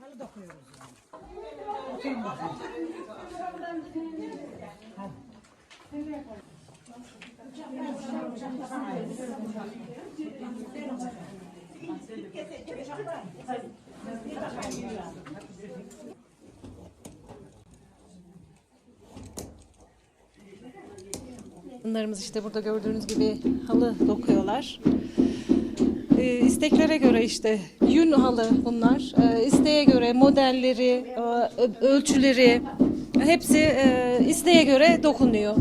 Halı dokuyoruz yani. Oturun bakalım. Bunlarımız işte burada gördüğünüz gibi halı dokuyorlar. Ee, isteklere göre işte yün halı bunlar. Ee, isteğe göre modelleri, e, ölçüleri hepsi e, isteğe göre dokunuyor.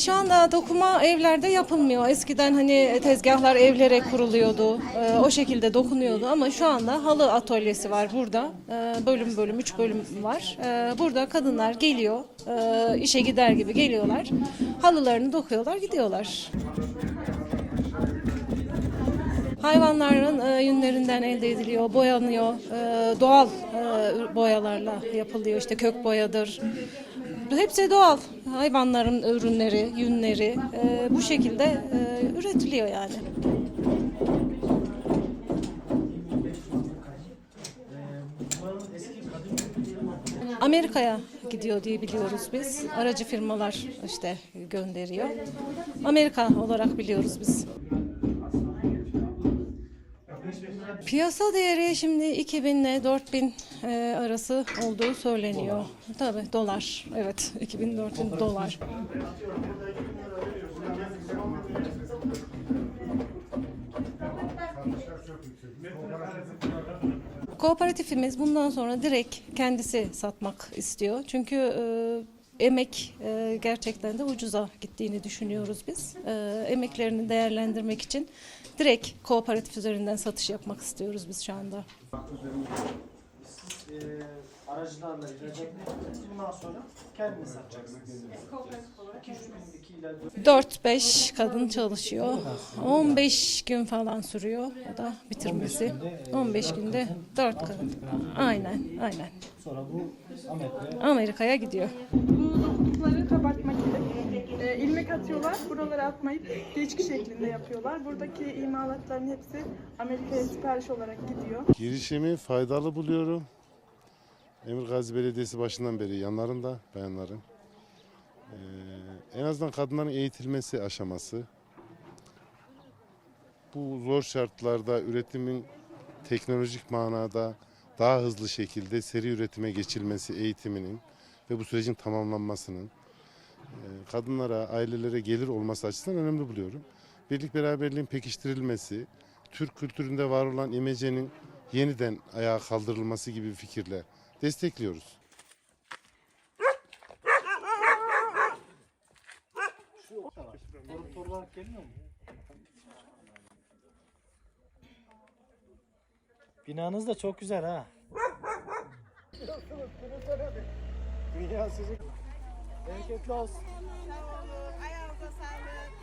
Şu anda dokuma evlerde yapılmıyor. Eskiden hani tezgahlar evlere kuruluyordu. Ee, o şekilde dokunuyordu ama şu anda halı atölyesi var burada. Ee, bölüm bölüm, üç bölüm var. Ee, burada kadınlar geliyor, işe gider gibi geliyorlar. Halılarını dokuyorlar, gidiyorlar. Hayvanların e, yünlerinden elde ediliyor, boyanıyor. E, doğal e, boyalarla yapılıyor. İşte kök boyadır. Hepsi doğal. Hayvanların ürünleri, yünleri e, bu şekilde e, üretiliyor yani. Amerika'ya gidiyor diye biliyoruz biz. Aracı firmalar işte gönderiyor. Amerika olarak biliyoruz biz. Piyasa değeri şimdi 2000 ile 4000 e, arası olduğu söyleniyor. Tabii dolar. Evet 2000-4000 dolar. Kooperatifimiz bundan sonra direkt kendisi satmak istiyor. Çünkü e, emek e, gerçekten de ucuza gittiğini düşünüyoruz biz. E, emeklerini değerlendirmek için direkt kooperatif üzerinden satış yapmak istiyoruz biz şu anda. Siz e, aracılarla ihraç etmeyeceksiniz. Bundan sonra kendiniz satacaksınız. Kooperatif olarak 2 ila 4-5 kadın çalışıyor. 15 gün falan sürüyor o da bitirmesi. 15 günde 4 kadın. Aynen, aynen. Sonra bu Amerika'ya Amerika'ya gidiyor. Bu dokudukları kabartmak ile e, ilmek atıyorlar. Buralara atmayıp geçki şeklinde yapıyorlar. Buradaki imalatların hepsi Amerika'ya sipariş olarak gidiyor. Girişimi faydalı buluyorum. Emir Gazi Belediyesi başından beri yanlarında bayanların. Ee, en azından kadınların eğitilmesi aşaması. Bu zor şartlarda üretimin teknolojik manada daha hızlı şekilde seri üretime geçilmesi eğitiminin ve bu sürecin tamamlanmasının e, kadınlara, ailelere gelir olması açısından önemli buluyorum. Birlik beraberliğin pekiştirilmesi, Türk kültüründe var olan imecenin yeniden ayağa kaldırılması gibi fikirle destekliyoruz. Binanız da çok güzel ha. Dünya sizin. Bereketli olsun. Ayağınıza sağlık.